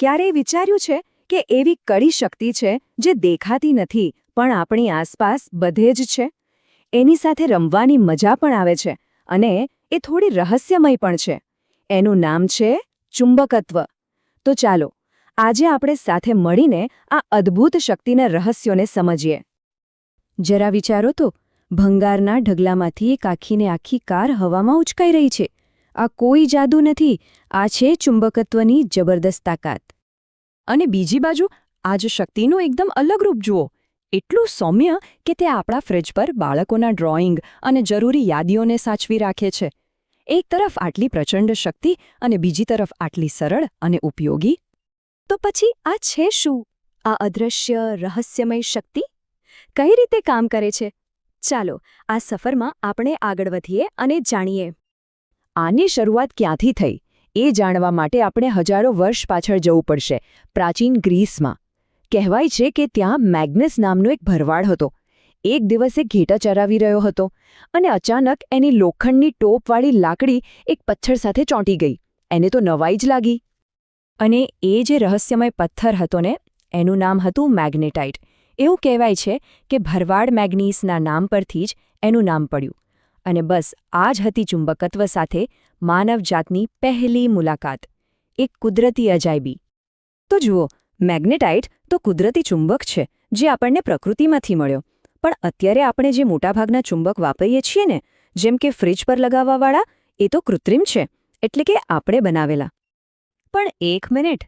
ક્યારેય વિચાર્યું છે કે એવી કડી શક્તિ છે જે દેખાતી નથી, પણ આપણી આસપાસ બધે જ છે? એની સાથે રમવાની મજા પણ આવે છે અને એ થોડી રહસ્યમય પણ છે. એનું નામ છે ચુંબકત્વ. તો ચાલો, આજે આપણે સાથે મળીને આ અદ્ભુત શક્તિના રહસ્યોને સમજીએ. જરા વિચારો તો, ભંગારના ઢગલામાંથી એક આખીને આખી કાર હવામાં ઉચકાઈ રહી છે. આ કોઈ જાદુ નથી, આ છે ચુંબકત્વની જબરદસ્ત તાકાત. અને બીજી બાજુ, આ જ શક્તિનું એકદમ અલગ રૂપ જુઓ. એટલું સૌમ્ય કે તે આપણા ફ્રિજ પર બાળકોના ડ્રોઈંગ અને જરૂરી યાદીઓને સાચવી રાખે છે. એક તરફ આટલી પ્રચંડ શક્તિ અને બીજી તરફ આટલી સરળ અને ઉપયોગી. તો પછી આ છે શું? આ અદૃશ્ય રહસ્યમય શક્તિ? કઈ રીતે કામ કરે છે? ચાલો, આ સફરમાં આપણે આગળ વધીએ અને જાણીએ. આની શરૂઆત ક્યાંથી થઈ, એ જાણવા માટે આપણે હજારો વર્ષ પાછળ જવું પડશે, પ્રાચીન ગ્રીસમાં. કહેવાય છે કે ત્યાં મેગ્નસ નામનો એક ભરવાડ હતો. એક દિવસે ઘેટા ચરાવી રહ્યો હતો અને અચાનક એની લોખંડની ટોપવાળી લાકડી એક પથ્થર સાથે ચોંટી ગઈ. એને તો નવાઈ જ લાગી. અને એ જે રહસ્યમય પથ્થર હતો ને, એનું નામ હતું મેગ્નેટાઇટ. એવું કહેવાય છે કે ભરવાડ મેગ્નીસના નામ પરથી જ એનું નામ પડ્યું. અને બસ આ જ હતી ચુંબકત્વ સાથે માનવજાતની પહેલી મુલાકાત. એક કુદરતી અજાયબી. તો જુઓ, મેગ્નેટાઇટ તો કુદરતી ચુંબક છે, જે આપણને પ્રકૃતિમાંથી મળ્યો. પણ અત્યારે આપણે જે મોટાભાગના ચુંબક વાપરીએ છીએ ને, જેમ કે ફ્રિજ પર લગાવવાવાળા, એ તો કૃત્રિમ છે, એટલે કે આપણે બનાવેલા. પણ એક મિનિટ,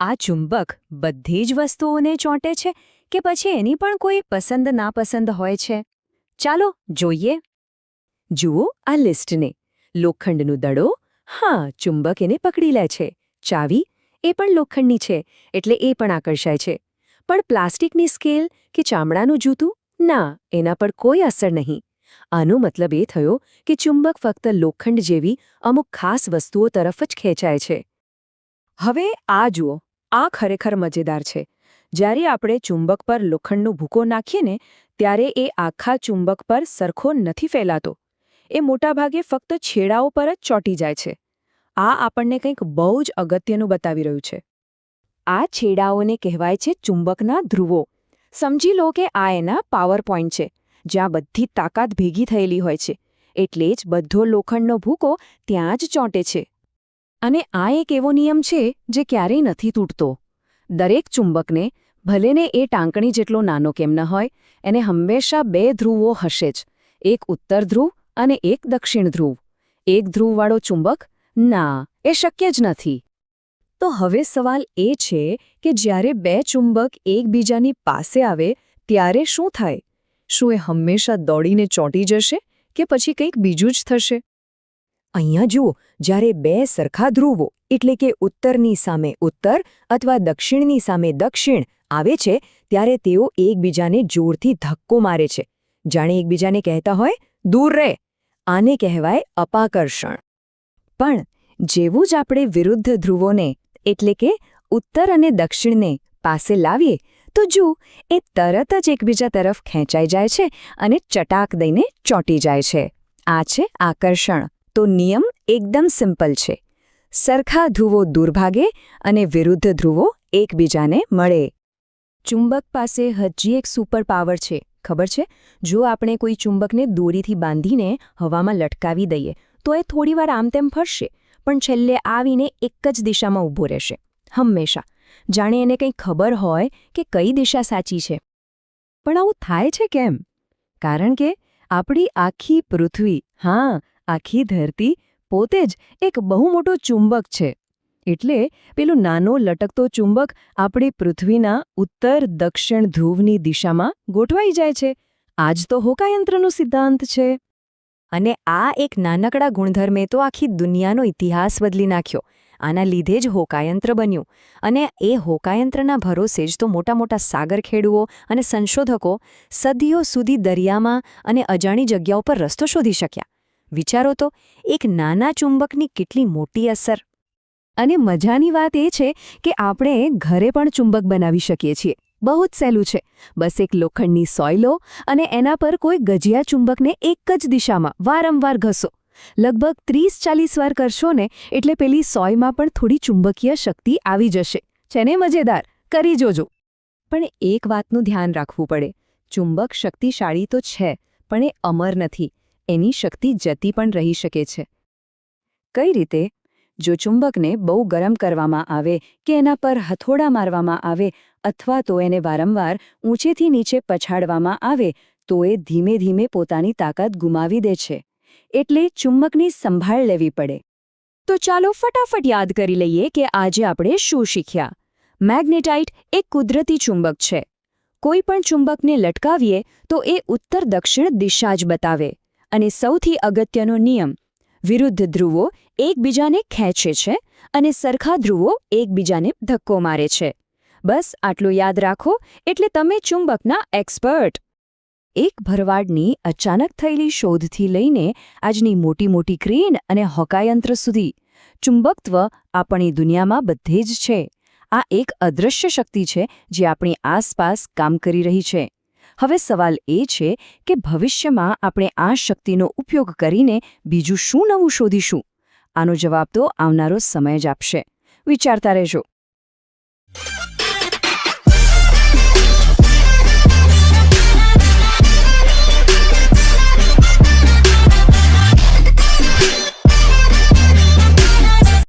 આ ચુંબક બધી જ વસ્તુઓને ચોંટે છે કે પછી એની પણ કોઈ પસંદ નાપસંદ હોય છે? ચાલો, જોઈએ. જુઓ આ લિસ્ટને. લોખંડનું દડો, હા ચુંબક એને પકડી લે છે. ચાવી, એ પણ લોખંડની છે, એટલે એ પણ આકર્ષાય છે. પણ પ્લાસ્ટિકની સ્કેલ કે ચામડાનું જૂતું? ના, એના પર કોઈ અસર નહીં. આનો મતલબ એ થયો કે ચુંબક ફક્ત લોખંડ જેવી અમુક ખાસ વસ્તુઓ તરફ જ ખેંચાય છે. હવે આ જુઓ, આ ખરેખર મજેદાર છે. જ્યારે આપણે ચુંબક પર લોખંડનો ભૂકો નાખીએ ને, ત્યારે એ આખા ચુંબક પર સરખો નથી ફેલાતો. એ મોટાભાગે ફક્ત છેડાઓ પર જ ચોંટી જાય છે. આ આપણને કંઈક બહુ જ અગત્યનું બતાવી રહ્યું છે. આ છેડાઓને કહેવાય છે ચુંબકના ધ્રુવો. સમજી લો કે આ એના પાવર પોઈન્ટ છે, જ્યાં બધી તાકાત ભેગી થયેલી હોય છે, એટલે જ બધો લોખંડનો ભૂકો ત્યાં જ ચોંટે છે. અને આ એક એવો નિયમ છે જે ક્યારેય નથી તૂટતો. દરેક ચુંબકને ભલેને એ ટાંકણી જેટલો નાનો કેમ ન હોય, એને હંમેશા બે ધ્રુવો હશે જ. એક ઉત્તર ધ્રુવ અને એક દક્ષિણ ધ્રુવ. એક ધ્રુવવાળો ચુંબક? ના, એ શક્ય જ નથી. તો હવે સવાલ એ છે કે જ્યારે બે ચુંબક એકબીજાની પાસે આવે, ત્યારે શું થાય? શું એ હંમેશા દોડીને ચોંટી જશે કે પછી કંઈક બીજું જ થશે? અહીંયા જુઓ, જ્યારે બે સરખા ધ્રુવો, એટલે કે ઉત્તરની સામે ઉત્તર અથવા દક્ષિણની સામે દક્ષિણ, આવે છે, ત્યારે તેઓ એકબીજાને જોરથી ધક્કો મારે છે. જાણે એકબીજાને કહેતા હોય, દૂર રહે. આને કહેવાય અપાકર્ષણ. પણ જેવું જ આપણે વિરુદ્ધ ધ્રુવોને, એટલે કે ઉત્તર અને દક્ષિણને પાસે લાવીએ, તો જુ એ તરત જ એકબીજા તરફ ખેંચાઈ જાય છે અને ચટાક દઈને ચોંટી જાય છે. આ છે આકર્ષણ. તો નિયમ એકદમ સિમ્પલ છે. સરખા ધ્રુવો દુર્ભાગે અને વિરુદ્ધ ધ્રુવો એકબીજાને મળે. ચુંબક પાસે હજી એક સુપર પાવર છે. ખબર છે? જો આપણે કોઈ ચુંબકને દોરીથી બાંધીને હવામાં લટકાવી દઈએ, તો એ થોડીવાર આમ તેમ ફરશે, પણ છેલ્લે આવીને એક જ દિશામાં ઊભો રહેશે. હંમેશા. જાણે એને કંઈ ખબર હોય કે કઈ દિશા સાચી છે. પણ આવું થાય છે કેમ? કારણ કે આપણી આખી પૃથ્વી, હા, આખી ધરતી પોતે જ એક બહુ મોટો ચુંબક છે. એટલે પેલું નાનો લટકતો ચુંબક આપણી પૃથ્વીના ઉત્તર દક્ષિણ ધ્રુવની દિશામાં ગોઠવાઈ જાય છે. આ જ તો હોકાયંત્રનો સિદ્ધાંત છે. અને આ એક નાનકડા ગુણધર્મે તો આખી દુનિયાનો ઇતિહાસ બદલી નાખ્યો. આના લીધે જ હોકાયંત્ર બન્યું. અને એ હોકાયંત્રના ભરોસે જ તો મોટા મોટા સાગર ખેડુઓ અને સંશોધકો સદીઓ સુધી દરિયામાં અને અજાણી જગ્યાઓ પર રસ્તો શોધી શક્યા. વિચારો તો, એક નાના ચુંબકની કેટલી મોટી અસર? અને મજાની વાત એ છે કે આપણે ઘરે પણ ચુંબક બનાવી શકીએ છીએ. બહુ જ સહેલું છે. બસ એક લોખંડની સોય લો અને એના પર કોઈ ગજિયા ચુંબકને એક જ દિશામાં વારંવાર ઘસો. લગભગ ત્રીસ ચાલીસ વાર કરશો ને એટલે પેલી સોયમાં પણ થોડી ચુંબકીય શક્તિ આવી જશે. છે ને મજેદાર? કરી જોજો. પણ એક વાતનું ધ્યાન રાખવું પડે. ચુંબક શક્તિશાળી તો છે, પણ એ અમર નથી. એની શક્તિ જતી પણ રહી શકે છે. કઈ રીતે? જો ચુંબકને બહુ ગરમ કરવામાં આવે કે એના પર હથોડા મારવામાં આવે અથવા તો એને વારંવાર ઊંચેથી નીચે પછાડવામાં આવે, તો એ ધીમે ધીમે પોતાની તાકાત ગુમાવી દે છે. એટલે ચુંબકની સંભાળ લેવી પડે. તો ચાલો ફટાફટ યાદ કરી લઈએ કે આજે આપણે શું શીખ્યા. મેગ્નેટાઇટ એક કુદરતી ચુંબક છે. કોઈ પણ ચુંબકને લટકાવીએ તો એ ઉત્તર દક્ષિણ દિશા જ બતાવે અને સૌથી અગત્યનો નિયમ વિરુદ્ધ ધ્રુવો એકબીજાને ખેંચે છે અને સરખા ધ્રુવો એકબીજાને ધક્કો મારે છે. બસ આટલું યાદ રાખો, એટલે તમે ચુંબકના એક્સપર્ટ એક ભરવાડની અચાનક થયેલી શોધથી લઈને આજની મોટી મોટી ક્રેન અને હોકાયંત્ર સુધી. ચુંબકત્વ આપણી દુનિયામાં બધે જ છે. આ એક અદૃશ્ય શક્તિ છે જે આપણી આસપાસ કામ કરી રહી છે. હવે સવાલ એ છે કે ભવિષ્યમાં આપણે આ શક્તિનો ઉપયોગ કરીને બીજું શું નવું શોધીશું? આનો જવાબ તો આવનારો સમય જ આપશે. વિચારતા રહેજો.